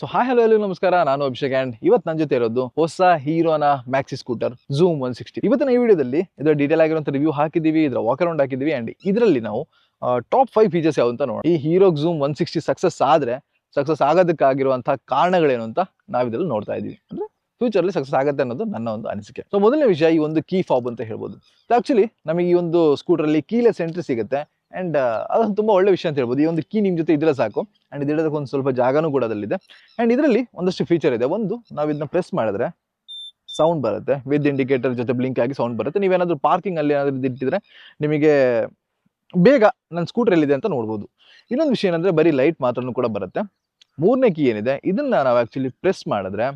So hi hello ಎಲ್ಲ ನಮಸ್ಕಾರ. ನಾನು ಅಭಿಷೇಕ್ ಅಂಡ್ ಇವತ್ತು ನನ್ನ ಜೊತೆ ಇರೋದು ಹೊಸ ಹೀರೋನ maxi scooter zoom one sixty ಇವತ್ತಿನ ಈ ವಿಡಿಯೋದಲ್ಲಿ ಇದರ ಡೀಟೇಲ್ ಆಗಿರುವಂತ ರಿವ್ಯೂ ಹಾಕಿದೀವಿ ಇದರ ವಾಕ್ ಅರೌಂಡ್ ಹಾಕಿದೀವಿ ಅಂಡ್ ಇದರಲ್ಲಿ ನಾವು ಟಾಪ್ ಫೈವ್ ಫೀಚರ್ಸ್ ಯಾವ ಅಂತ ನೋಡಿ ಈ Hero Zoom one sixty success ಆದರೆ ಸಕ್ಸಸ್ ಆಗೋದಕ್ಕಾಗಿರುವಂತಹ ಕಾರಣಗಳೇನು ಅಂತ ನಾವು ಇದ್ರಲ್ಲಿ ನೋಡ್ತಾ ಇದೀವಿ ಅಂದ್ರೆ ಫ್ಯೂಚರ್ ಅಲ್ಲಿ ಸಕ್ಸಸ್ ಆಗುತ್ತೆ ಅನ್ನೋದು ನನ್ನ ಒಂದು ಅನಿಸಿಕೆ. ಸೊ ಮೊದಲನೇ ವಿಷಯ ಈ ಒಂದು ಕೀ ಫಾಬ್ ಅಂತ ಹೇಳ್ಬೋದು. ಆಕ್ಚುಲಿ ನಮಗೆ ಈ ಒಂದು ಸ್ಕೂಟರ್ ಅಲ್ಲಿ ಕೀಲೆಸ್ ಎಂಟ್ರಿ ಸಿಗುತ್ತೆ. ಅಂಡ್ ಅದೊಂದು ತುಂಬಾ ಒಳ್ಳೆ ವಿಷಯ ಅಂತ ಹೇಳ್ಬೋದು. ಈ ಒಂದು ಕೀ ನಿಮ್ಮ ಜೊತೆ ಇದ್ರೆ ಸಾಕು. ಅಂಡ್ ಇದಿಡೋದಕ್ಕೆ ಒಂದು ಸ್ವಲ್ಪ ಜಾಗನೂ ಕೂಡ ಅದಲ್ಲಿದೆ ಅಂಡ್ ಇದರಲ್ಲಿ ಒಂದಷ್ಟು ಫೀಚರ್ ಇದೆ. ಒಂದು, ನಾವು ಇದನ್ನ ಪ್ರೆಸ್ ಮಾಡಿದ್ರೆ ಸೌಂಡ್ ಬರುತ್ತೆ. ವಿತ್ ಇಂಡಿಕೇಟರ್ ಜೊತೆ ಬ್ಲಿಂಕ್ ಆಗಿ ಸೌಂಡ್ ಬರುತ್ತೆ. ನೀವೇನಾದ್ರೂ ಪಾರ್ಕಿಂಗಲ್ಲಿ ಏನಾದ್ರೂ ಇಟ್ಟಿದ್ರೆ ನಿಮಗೆ ಬೇಗ ನನ್ನ ಸ್ಕೂಟರ್ ಎಲ್ಲಿದೆ ಅಂತ ನೋಡ್ಬೋದು. ಇನ್ನೊಂದು ವಿಷಯ ಏನಂದ್ರೆ ಬರೀ ಲೈಟ್ ಮಾತ್ರ ಕೂಡ ಬರುತ್ತೆ. ಮೂರನೇ ಕೀ ಏನಿದೆ? ಇದನ್ನ ನಾವು ಆಕ್ಚುಲಿ ಪ್ರೆಸ್ ಮಾಡಿದ್ರೆ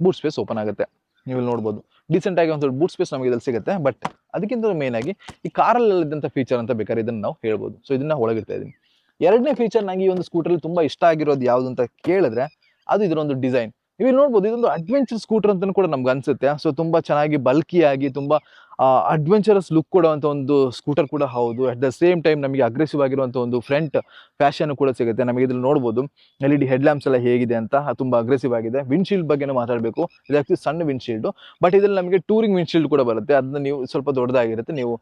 ಬೂಟ್ ಸ್ಪೇಸ್ ಓಪನ್ ಆಗುತ್ತೆ. ನೀವು ನೋಡ್ಬೋದು. ಡಿಸೆಂಟ್ ಆಗಿ ಒಂದು ಬೂಟ್ ಸ್ಪೇಸ್ ನಮಗೆ ಇದ್ರಲ್ಲಿ ಸಿಗುತ್ತೆ. ಬಟ್ ಅದಕ್ಕಿಂತ ಮೇನ್ ಆಗಿ ಈ ಕಾರಲ್ಲಿದ್ದಂಥ ಫೀಚರ್ ಅಂತ ಬೇಕಾದ್ರೆ ಇದನ್ನು ನಾವು ಹೇಳ್ಬೋದು. ಸೊ ಇದನ್ನ ಒಳಗಿರ್ತಾ ಇದೀನಿ. ಎರಡನೇ ಫೀಚರ್ ನನಗೆ ಈ ಒಂದು ಸ್ಕೂಟರ್ ತುಂಬಾ ಇಷ್ಟ ಆಗಿರೋದು ಯಾವುದು ಅಂತ ಕೇಳಿದ್ರೆ ಅದು ಇದರ ಒಂದು ಡಿಸೈನ್ ನೀವು ನೋಡ್ಬೋದು, ಇದೊಂದು ಅಡ್ವೆಂಚರ್ ಸ್ಕೂಟರ್ ಅಂತ ಕೂಡ ನಮ್ಗೆ ಅನ್ಸುತ್ತೆ. ಸೊ ತುಂಬಾ ಚೆನ್ನಾಗಿ ಬಲ್ಕಿಯಾಗಿ ತುಂಬಾ ಅಡ್ವೆಂಚರಸ್ ಲುಕ್ ಕೊಡುವಂತ ಒಂದು ಸ್ಕೂಟರ್ ಕೂಡ ಹೌದು. ಅಟ್ ದ ಸೇಮ್ ಟೈಮ್ ನಮಗೆ ಅಗ್ರೆಸಿವ್ ಆಗಿರುವಂಥ ಒಂದು ಫ್ರಂಟ್ ಫ್ಯಾಷನ್ ಕೂಡ ಸಿಗುತ್ತೆ. ನಮಗೆ ಇದ್ರಲ್ಲಿ ನೋಡ್ಬೋದು L E D head lamps ಎಲ್ಲ ಹೇಗಿದೆ ಅಂತ ತುಂಬ ಅಗ್ರೆಸಿವ್ ಆಗಿದೆ. ವಿಂಡ್ಶೀಲ್ಡ್ ಬಗ್ಗೆನೂ ಮಾತಾಡಬೇಕು. ಇದು ಸಣ್ಣ ವಿಂಡ್ಶೀಲ್ಡ್ ಬಟ್ ಇದ್ರಲ್ಲಿ ನಮಗೆ ಟೂರಿಂಗ್ ವಿಂಡ್ಶೀಲ್ಡ್ ಕೂಡ ಬರುತ್ತೆ. ಅದನ್ನ ನೀವು ಸ್ವಲ್ಪ ದೊಡ್ಡದಾಗಿರುತ್ತೆ. ನೀವು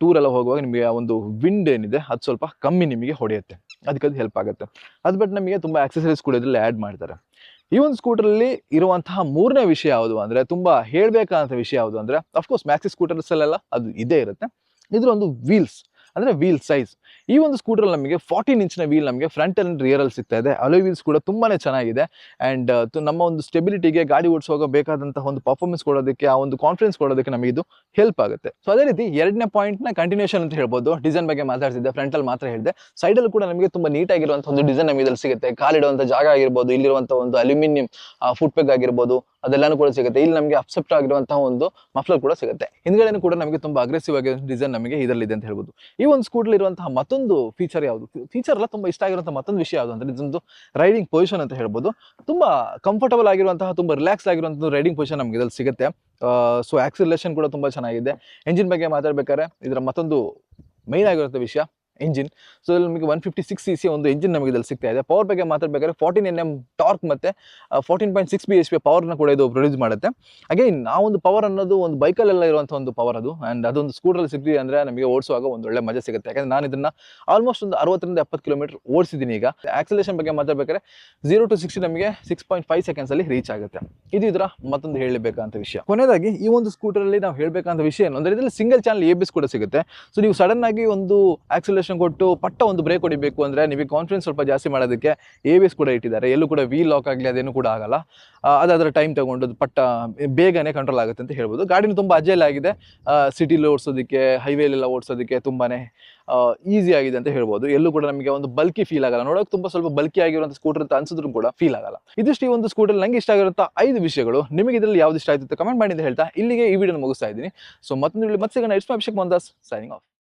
ಟೂರ್ ಎಲ್ಲ ಹೋಗುವಾಗ ನಿಮಗೆ ಒಂದು ವಿಂಡ್ ಏನಿದೆ, ಅದು ಸ್ವಲ್ಪ ಕಮ್ಮಿ ನಿಮಗೆ ಹೊಡೆಯುತ್ತೆ. ಅದಕ್ಕೆ ಅದು ಹೆಲ್ಪ್ ಆಗುತ್ತೆ. ಅದು ಬಿಟ್ಟು ನಮಗೆ ತುಂಬಾ ಆಕ್ಸೆಸರೀಸ್ ಕೂಡ ಇದರಲ್ಲಿ ಆ್ಯಡ್ ಮಾಡ್ತಾರೆ. ಈ ಒಂದು ಸ್ಕೂಟರ್ ಅಲ್ಲಿ ಇರುವಂತಹ ಮೂರನೇ ವಿಷಯ ಯಾವುದು ಅಂದ್ರೆ ತುಂಬಾ ಹೇಳ್ಬೇಕಾದಂತ ವಿಷಯ ಯಾವುದು ಅಂದ್ರೆ ಅಫ್ಕೋರ್ಸ್ ಮ್ಯಾಕ್ಸಿ ಸ್ಕೂಟರ್ಸ್ ಅಲ್ಲೆಲ್ಲ ಅದು ಇದೇ ಇರುತ್ತೆ. ಇದರ ಒಂದು ವೀಲ್ಸ್ ಅಂದ್ರೆ ವೀಲ್ ಸೈಜ್ ಈ ಒಂದು ಸ್ಕೂಟರ್ ನಮಗೆ ಫಾರ್ಟೀನ್ ಇಂಚಿನ ವೀಲ್ ನಮಗೆ ಫ್ರಂಟ್ ಆ್ಯಂಡ್ ರಿಯರ್ ಅಲ್ಲಿ ಸಿಗ್ತಾ ಇದೆ. ಅಲೋ ವೀಲ್ಸ್ ಕೂಡ ತುಂಬಾನೇ ಚೆನ್ನಾಗಿದೆ. ಅಂಡ್ ನಮ್ಮ ಒಂದು ಸ್ಟೆಬಿಲಿಟಿಗೆ ಗಾಡಿ ಓಡಿಸುವಾಗ ಬೇಕಾದಂತಹ ಒಂದು ಪರ್ಫಾರ್ಮೆನ್ಸ್ ಕೊಡೋದಕ್ಕೆ, ಆ ಒಂದು ಕಾನ್ಫಿಡೆನ್ಸ್ ಕೊಡೋದಕ್ಕೆ ನಮಗೆ ಇದು ಹೆಲ್ಪ್ ಆಗುತ್ತೆ. ಸೊ ಅದೇ ರೀತಿ ಎರಡನೇ ಪಾಯಿಂಟ್ನ ಕಂಟಿನ್ಯೂಷನ್ ಅಂತ ಹೇಳ್ಬೋದು. ಡಿಸೈನ್ ಬಗ್ಗೆ ಮಾತಾಡ್ತಿದ್ದೆ ಫ್ರಂಟ್ ಅಲ್ಲಿ ಮಾತ್ರ ಹೇಳಿದೆ. ಸೈಡ್ ಅಲ್ಲಿ ಕೂಡ ನಮಗೆ ತುಂಬಾ ನೀಟಾಗಿರುವಂಥ ಒಂದು ಡಿಸೈನ್ ನಮಗೆ ಇದ್ರಲ್ಲಿ ಸಿಗುತ್ತೆ. ಕಾಲಿಡುವಂಥ ಜಾಗ ಆಗಿರ್ಬೋದು ಇಲ್ಲಿರುವಂಥ ಒಂದು ಅಲ್ಯೂಮಿನಿಯಂ ಫುಟ್ ಪೆಗ್ ಆಗಿರ್ಬೋದು. ಅದೆಲ್ಲಾನು ಕೂಡ ಸಿಗುತ್ತೆ. ಇಲ್ಲಿ ನಮಗೆ ಅಪ್ಸೆಪ್ಟ್ ಆಗಿರುವಂತಹ ಒಂದು ಮಫ್ಲರ್ ಕೂಡ ಸಿಗುತ್ತೆ. ಹಿಂದ್ಗಡೆನೂ ಕೂಡ ನಮಗೆ ತುಂಬಾ ಅಗ್ರೆಸಿವ್ ಆಗಿ ಡಿಸೈನ್ ನಮಗೆ ಇದರಲ್ಲಿ ಇದೆ ಅಂತ ಹೇಳ್ಬೋದು. ಈ ಒಂದು ಸ್ಕೂಟರ್ ಇರುವಂತಹ ಮತ್ತೊಂದು ಫೀಚರ್ ಯಾವುದು? ಫೀಚರ್ ಎಲ್ಲ ತುಂಬಾ ಇಷ್ಟ ಆಗಿರುವಂತಹ ಮತ್ತೊಂದು ವಿಷಯ ಯಾವುದು ಅಂದ್ರೆ ಇದೊಂದು ರೈಡಿಂಗ್ ಪೊಸಿಷನ್ ಅಂತ ಹೇಳ್ಬೋದು. ತುಂಬಾ ಕಂಫರ್ಟಬಲ್ ಆಗಿರುವಂತಹ, ತುಂಬಾ ರಿಲ್ಯಾಕ್ಸ್ ಆಗಿರುವಂತಹ ರೈಡಿಂಗ್ ಪೊಸಿಷನ್ ನಮಗೆ ಇದರಲ್ಲಿ ಸಿಗುತ್ತೆ. ಸೊ ಆಕ್ಸಿಲೇಷನ್ ಕೂಡ ತುಂಬಾ ಚೆನ್ನಾಗಿದೆ. ಎಂಜಿನ್ ಬಗ್ಗೆ ಮಾತಾಡ್ಬೇಕಾದ್ರೆ ಇದರ ಮತ್ತೊಂದು ಮೈನ್ ಆಗಿರುವಂಥ ವಿಷಯ ಇಂಜಿನ್ ಸೊ ಇಲ್ಲಿ ನಮಗೆ one fifty six C C ಒಂದು ಇಂಜಿನ್ ನಮಗೆ ಇಲ್ಲಿ ಸಿಗ್ತಾ ಇದೆ. ಪವರ್ ಬಗ್ಗೆ ಮಾತಾಡಬೇಕಾದ್ರೆ ಫೋರ್ಟೀನ್ ಎನ್ ಎಂ ಟಾರ್ಕ್ ಮತ್ತು fourteen point six B H P ಪವರ್ನ ಕೂಡ ಇದು ಪ್ರೊಡ್ಯೂಸ್ ಮಾಡುತ್ತೆ. ಹಾಗೆ ಒಂದು ಪವರ್ ಅನ್ನೋದು ಒಂದು ಬೈಕಲ್ಲೆಲ್ಲ ಇರುವಂಥ ಒಂದು ಪವರ್ ಅದು. ಆ್ಯಂಡ್ ಅದೊಂದು ಸ್ಕೂಟ್ರಲ್ಲಿ ಸಿಗ್ತೀವಿ ಅಂದರೆ ನಮಗೆ ಓಡಿಸುವಾಗ ಒಂದು ಒಳ್ಳೆ ಮಜಾ ಸಿಗುತ್ತೆ. ಯಾಕಂದರೆ ನಾನು ಇದನ್ನು ಆಲ್ಮೋಸ್ಟ್ ಒಂದು ಅರವತ್ತರಿಂದ ಎಪ್ಪತ್ತು ಕಿಲೋಮೀಟರ್ ಓಡಿಸಿದ್ದೀನಿ ಈಗ. ಆಕ್ಸಲೇಷನ್ ಬಗ್ಗೆ ಮಾತಾಡಬೇಕಾದ್ರೆ ಜೀರೋ ಟು ಸಿಕ್ಸ್ಟಿ ನಮಗೆ ಸಿಕ್ಸ್ ಪಾಯಿಂಟ್ ಫೈವ್ ಸೆಕೆಂಡ್ಸಲ್ಲಿ ರೀಚ್ ಆಗುತ್ತೆ. ಇದು ಇದರ ಮತ್ತೊಂದು ಹೇಳಬೇಕಂತ ವಿಷಯ. ಕೊನೆಯದಾಗಿ ಈ ಒಂದು ಸ್ಕೂಟರಲ್ಲಿ ನಾವು ಹೇಳಬೇಕಂತ ವಿಷಯ ಏನು? ಅಂದರೆ ಇದರಲ್ಲಿ ಸಿಂಗಲ್ ಚಾನಲ್ ಎ ಬಿಸ್ ಕೂಡ ಸಿಗುತ್ತೆ. ಸೊ ನೀವು ಸಡನ್ ಆಗಿ ಒಂದು ಆಕ್ಸಿಲೇಷನ್ ಕೊಟ್ಟು ಪಟ್ಟ ಒಂದು ಬ್ರೇಕ್ ಹೊಡಿಬೇಕು ಅಂದ್ರೆ ನಿಮಗೆ ಕಾನ್ಫಿಡೆನ್ಸ್ ಸ್ವಲ್ಪ ಜಾಸ್ತಿ ಮಾಡೋದಕ್ಕೆ ಎ ವಿ ಎಸ್ ಕೂಡ ಇಟ್ಟಿದ್ದಾರೆ. ಎಲ್ಲೂ ಕೂಡ ವಿ ಲಾಕ್ ಆಗಲಿ ಅದೇನು ಕೂಡ ಆಗಲ್ಲ. ಅದಾದ್ರೆ ಟೈಮ್ ತಗೊಂಡು ಪಟ್ಟ ಬೇಗನೆ ಕಂಟ್ರೋಲ್ ಆಗುತ್ತೆ ಅಂತ ಹೇಳ್ಬೋದು. ಗಾಡಿನ ತುಂಬಾ ಆಗಿದೆ. ಸಿಟಿಲಿ ಓಡಿಸೋದಕ್ಕೆ ಹೈವೇಲೆಲ್ಲ ಓಡಿಸೋದಕ್ಕೆ ತುಂಬಾನೇ ಈಸಿ ಆಗಿದೆ ಅಂತ ಹೇಳ್ಬೋದು. ಎಲ್ಲೂ ಕೂಡ ನಮಗೆ ಒಂದು ಬಲ್ಕಿ ಫೀಲ್ ಆಗಲ್ಲ. ನೋಡೋಕೆ ತುಂಬ ಸ್ವಲ್ಪ ಬಲ್ಕಿ ಆಗಿರುವಂಥ ಸ್ಕೂಟರ್ ಅಂತ ಅನ್ಸಿದ್ರು ಕೂಡ ಫೀಲ್ ಆಗಲ್ಲ. ಇದಿಷ್ಟು ಈ ಒಂದು ಸ್ಕೂಟರ್ ನಂಗೆ ಇಷ್ಟ ಆಗಿರುವಂಥ ಐದು ವಿಷಯಗಳು. ನಿಮಗೆ ಇದರಲ್ಲಿ ಯಾವ್ದು ಇಷ್ಟ ಆಯ್ತು ಕಮೆಂಟ್ ಮಾಡಿ ಅಂತ ಹೇಳ್ತಾ ಇಲ್ಲಿಗೆ ಈ ವಿಡಿಯೋ ಮುಗಿಸ್ತಾ ಇದ್ದೀನಿ. ಸೊ ಮತ್ತೊಂದು ಮತ್ತೆ ಸಿಗೋಣ. It's Abhishek Mandas signing off